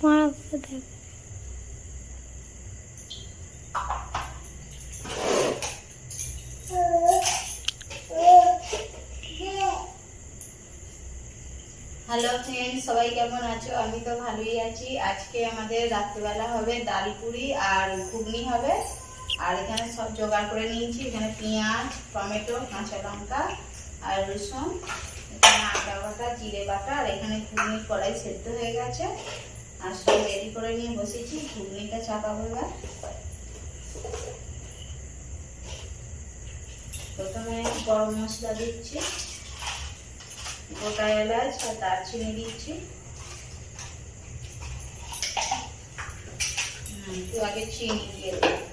Hello friend সবাই কেমন আছো? আমি তো ভালোই আছি। আজকে আমাদের রাত্রিবেলা হবে ডাল পুরি আর ঘুগনি হবে। আর এখানে সব জোগাড় করে নিয়েছি। এখানে পেঁয়াজ, টমেটো, কাঁচা লঙ্কা আর রসুন। এখানে আদা বাটা, জিরে বাটা, আর এখানে ঘুগনির কড়াই সেদ্ধ হয়ে গেছে। আর রেডি করে নিয়ে বসেছি, ঘুগনিটা চাপাবো এবার। প্রথমে গরম মশলা দিচ্ছি, গোটা এলাচ আর দারচিনি দিচ্ছি। একটু আগে চিনি দিয়ে দেবো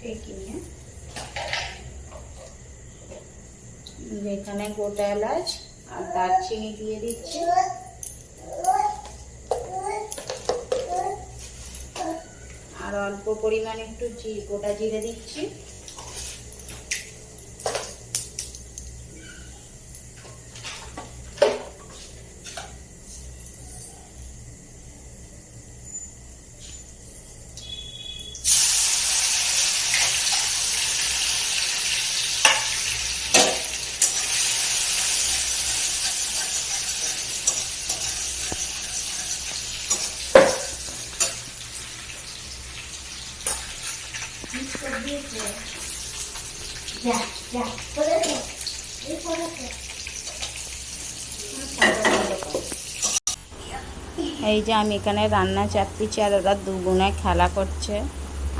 ঢেকে নিয়ে এখানে গোটা এলাচ আর দারচিনি দিয়ে দিচ্ছি। আর অল্প পরিমাণ একটু গোটা জিরে দিচ্ছি। এই যে আমি এখানে রান্না চাপিয়েছি আর ওরা দুগুণে খেলা করছে।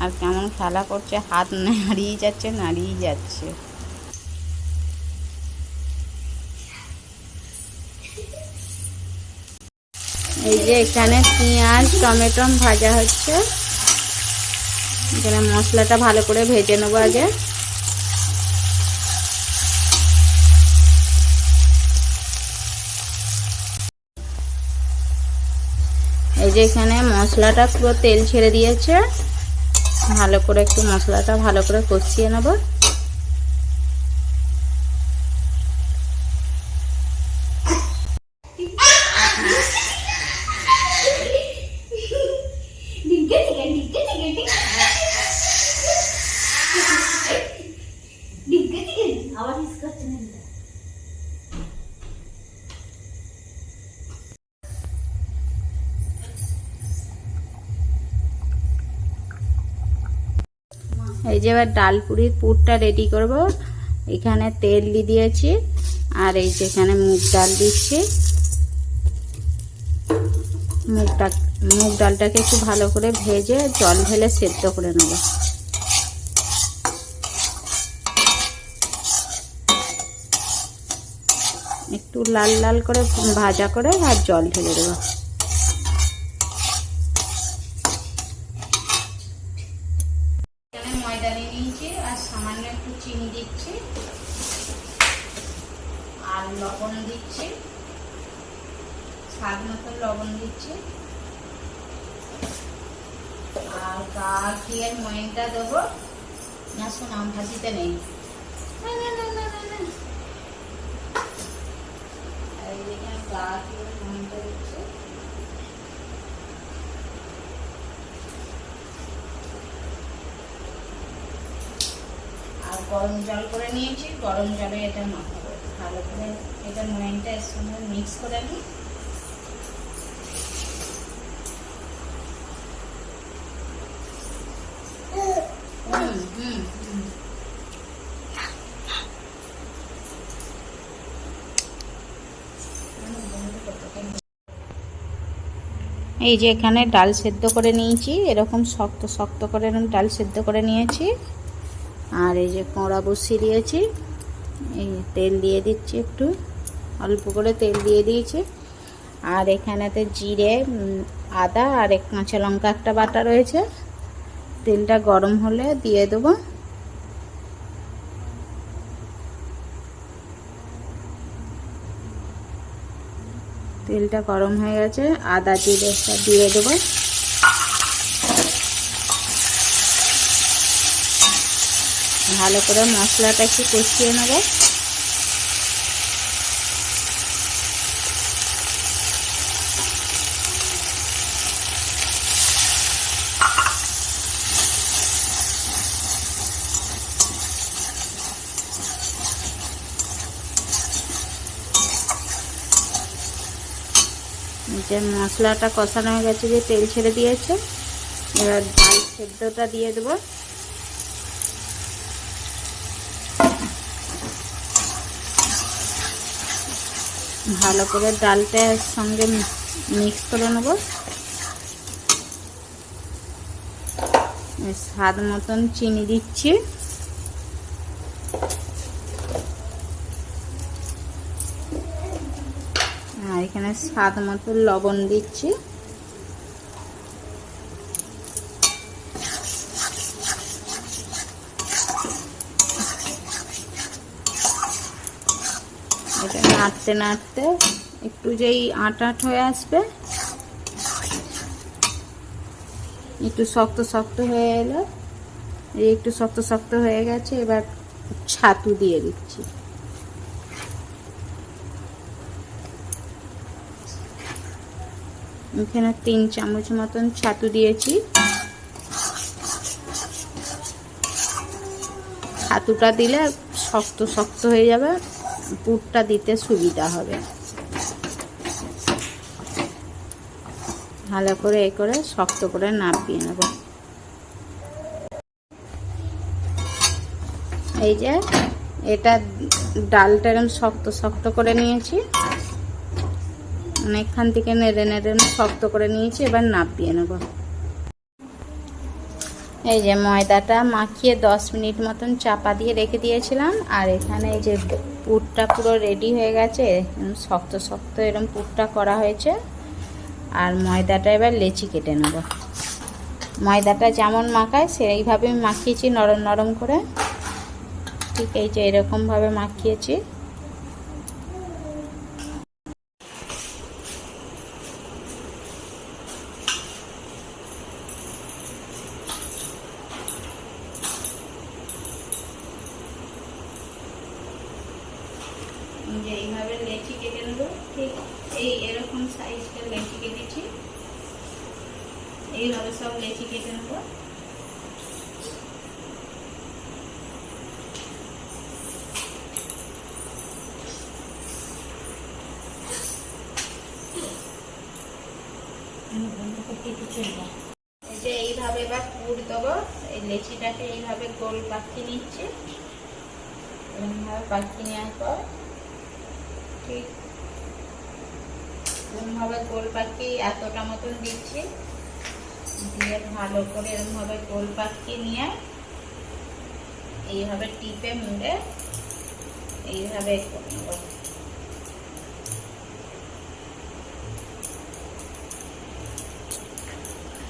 আর কেমন খেলা করছে, হাত নাড়িয়ে যাচ্ছে নাড়িয়ে যাচ্ছে। এই যে এখানে পেঁয়াজ, টমেটো ভাজা হচ্ছে। এখানে মশলাটা ভালো করে ভেজে নেব আগে। এই যে এখানে মশলাটা পুরো তেল ছেড়ে দিয়েছে। ভালো করে একটু মশলাটা ভালো করে কষিয়ে নেব। এই যে এবার ডাল পুরির পুরটা রেডি করব। এখানে তেল দিয়ে দিয়েছি, আর এই যে এখানে মুগ ডাল দিচ্ছি। মুগ ডাল মুগ ডালটাকে একটু ভালো করে ভেজে জল ঢেলে সেদ্ধ করে নেব একটু লাল লাল করে ভাজা করে আর জল ঢেলে দেবো। চিনি দিচ্ছি। আর লবণ দিচ্ছি। স্বাদ মতো লবণ দিচ্ছি। আর কাঠিয়ের ময়নটা দেবো। না শোনাম ভাজিতে নেই। না, না, না, না, না, এই কাঠিয়ের ময়নটা দিচ্ছি আর গরম জল করে নিয়েছি গরম জলে এটা মাখাবো ভালো করে এটা ময়নটা এর সঙ্গে মিক্স করে নিই এই যে এখানে ডাল সেদ্ধ করে নিয়েছি, এরকম শক্ত শক্ত করে এরকম ডাল সেদ্ধ করে নিয়েছি। আর এই যে কোঁড়া বসিয়ে দিয়েছি, এই তেল দিয়ে দিচ্ছি একটু, অল্প করে তেল দিয়ে দিয়েছি। আর এখানেতে জিরে আদা আর এক কাঁচা লঙ্কা একটা বাটা রয়েছে। তেলটা গরম হলে দিয়ে দেবো। তেলটা গরম হয়ে গেছে আদা জিরেটা দিয়ে দেবো। ভালো করে মশলাটা একটু কষিয়ে নেব। যে মশলাটা কষানো হয়ে গেছে, যে তেল ছেড়ে দিয়েছে, এবার ডাল সেদ্ধটা দিয়ে দেবো। ভালো করে ডালটার সঙ্গে মিক্স করে নেব। স্বাদ মতন চিনি দিচ্ছি আর এখানে স্বাদ মতো লবণ দিচ্ছি। এটা নাড়তে নাড়তে একটু যেই আট আট হয়ে আসবে, একটু শক্ত শক্ত হয়ে এলো। একটু শক্ত শক্ত হয়ে গেছে, এবার ছাতু দিয়ে দিচ্ছি। এখানে তিন চামচ মতন ছাতু দিয়েছি। ছাতুটা দিলে শক্ত শক্ত হয়ে যাবে, পুরটা দিতে সুবিধা হবে। ভালো করে এ করে শক্ত করে নাপিয়ে নেব। এই যে, এটা ডালটা এরকম শক্ত শক্ত করে নিয়েছি। অনেকখান থেকে নেড়ে নেড়ে শক্ত করে নিয়েছি, এবার নাপিয়ে নেব। এই যে ময়দাটা মাখিয়ে দশ মিনিট মতন চাপা দিয়ে রেখে দিয়েছিলাম, আর এখানে এই যে পুরটা পুরো রেডি হয়ে গেছে শক্ত শক্ত এরকম পুরটা করা হয়েছে, আর ময়দাটা এবার লেচি কেটে নেব। ময়দাটা যেমন মাখায় সেইভাবে মাখিয়েছি, নরম নরম করে। ঠিক এই যে এরকমভাবে মাখিয়েছি যে এইভাবে লেচি কেটে নেব ঠিক এই এরকম সাইজটা লেচি কেটেছি এইভাবে সব লেচি কেটে নেব যে এইভাবে এবার পুর দেবো, এই লেচিটাকে এইভাবে গোল পাকিয়ে নিচ্ছে। এরকমভাবে পাকিয়ে নেওয়ার পর ঠিক এরকমভাবে গোল পাখি এতটা মতন দিচ্ছি, দিয়ে ভালো করে এরকমভাবে গোল পাখি নিয়ে এইভাবে টিপে মুড়ে এইভাবে করে নেব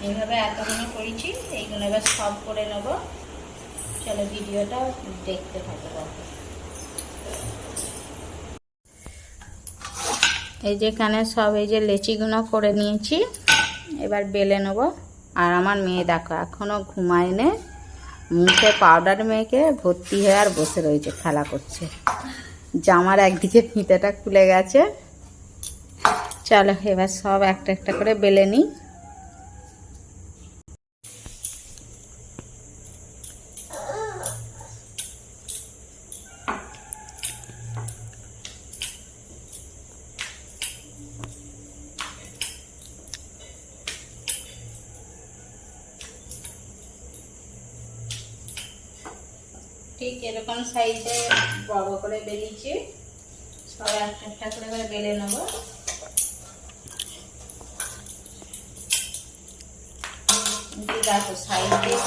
এইভাবে এতগুলো করেছি, এইগুলো এবার সব করে নেব। চলো ভিডিওটা দেখতে থাকব এই যেখানে সব এই যে লেচিগুলো করে নিয়েছি, এবার বেলে নেব। আর আমার মেয়ে দেখো এখনও ঘুমায়নে। মুখে পাউডার মেয়েকে ভর্তি হয়ে আর বসে রয়েছে, খেলা করছে। জামার একদিকে ফিতেটা খুলে গেছে। চলো এবার সব একটা একটা করে বেলে নিই। ঠিক এরকম সাইজে বড় করে বেরিয়েছি সব একটা একটা করে করে বেলে নেব। দেখো সাইড দিয়ে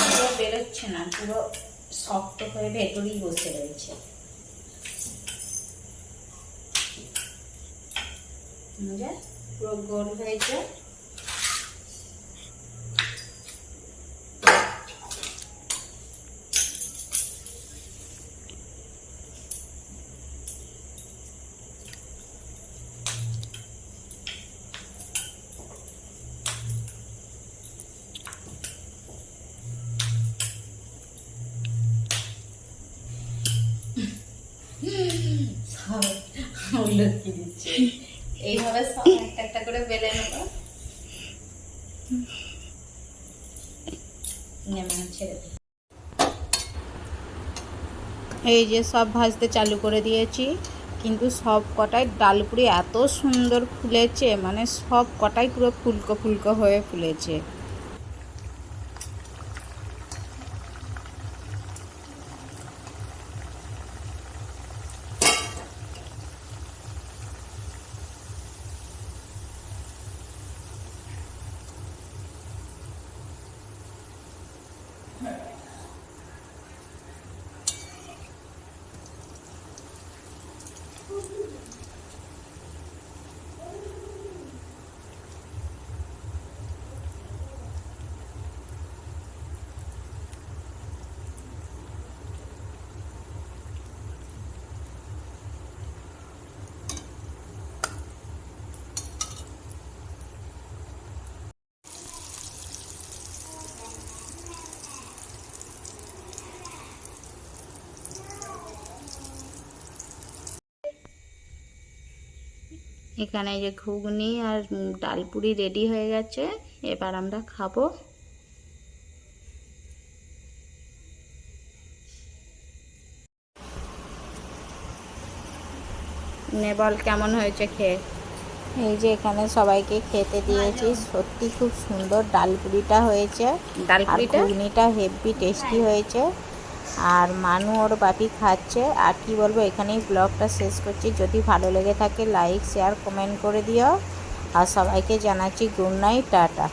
পুরো বেরোচ্ছে না, পুরো শক্ত করে ভেতরেই বসে রয়েছে। পুরো গোল হয়েছে। এইভাবে একটা একটা করে বেলে নেব। দিই। এই যে সব ভাজতে চালু করে দিয়েছি, কিন্তু সব কটাই ডালপুরি এত সুন্দর ফুলেছে মানে সব কটাই পুরো ফুলকো ফুলকো হয়ে ফুলেছে। এখানে যে ঘুগনি আর ডালপুরি রেডি হয়ে গেছে। এবার আমরা খাব। নে বল কেমন হয়েছে খেয়ে? এই যে এখানে সবাইকে খেতে দিয়েছি। সত্যি খুব সুন্দর ডালপুরিটা হয়েছে। ডালপুরিটা ঘুগনিটা হেভি টেস্টি হয়েছে। আর মানু ওর বাটি খাচ্ছে। আর কি বলব, এখানেই ব্লগটা শেষ করছি। যদি ভালো লেগে থাকে লাইক শেয়ার কমেন্ট করে দিও। আর সবাইকে জানাচ্ছি গুড নাইট টাটা।